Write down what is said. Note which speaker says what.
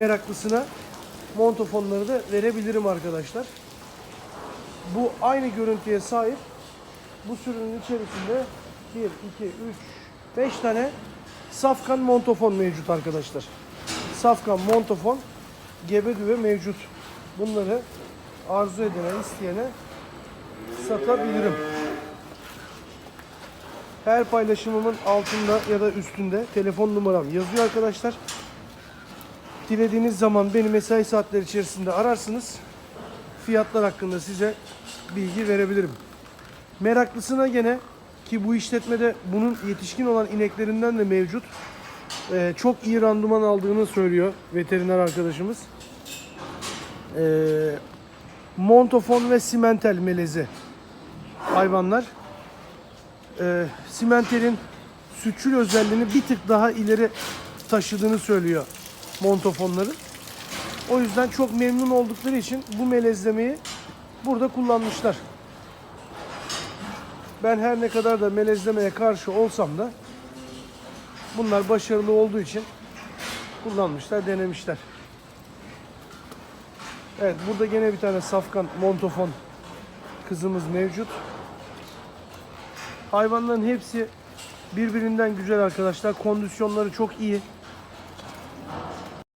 Speaker 1: Meraklısına monto fonları da verebilirim arkadaşlar. Bu aynı görüntüye sahip. Bu sürünün içerisinde 1, 2, 3, 5 tane safkan montofon mevcut arkadaşlar. Safkan montofon gebe düve mevcut. Bunları arzu edene, isteyene satabilirim. Her paylaşımımın altında ya da üstünde telefon numaram yazıyor arkadaşlar. Dilediğiniz zaman beni mesai saatleri içerisinde ararsınız. Fiyatlar hakkında size bilgi verebilirim. Meraklısına gene ki bu işletmede bunun yetişkin olan ineklerinden de mevcut. Ee, çok iyi randıman aldığını söylüyor veteriner arkadaşımız. Ee, montofon ve simentel melezi hayvanlar. Ee, simentelin sütçül özelliğini bir tık daha ileri taşıdığını söylüyor montofonların. O yüzden çok memnun oldukları için bu melezlemeyi burada kullanmışlar. Ben her ne kadar da melezlemeye karşı olsam da bunlar başarılı olduğu için kullanmışlar, denemişler. Evet, burada gene bir tane safkan montofon kızımız mevcut. Hayvanların hepsi birbirinden güzel arkadaşlar. Kondisyonları çok iyi.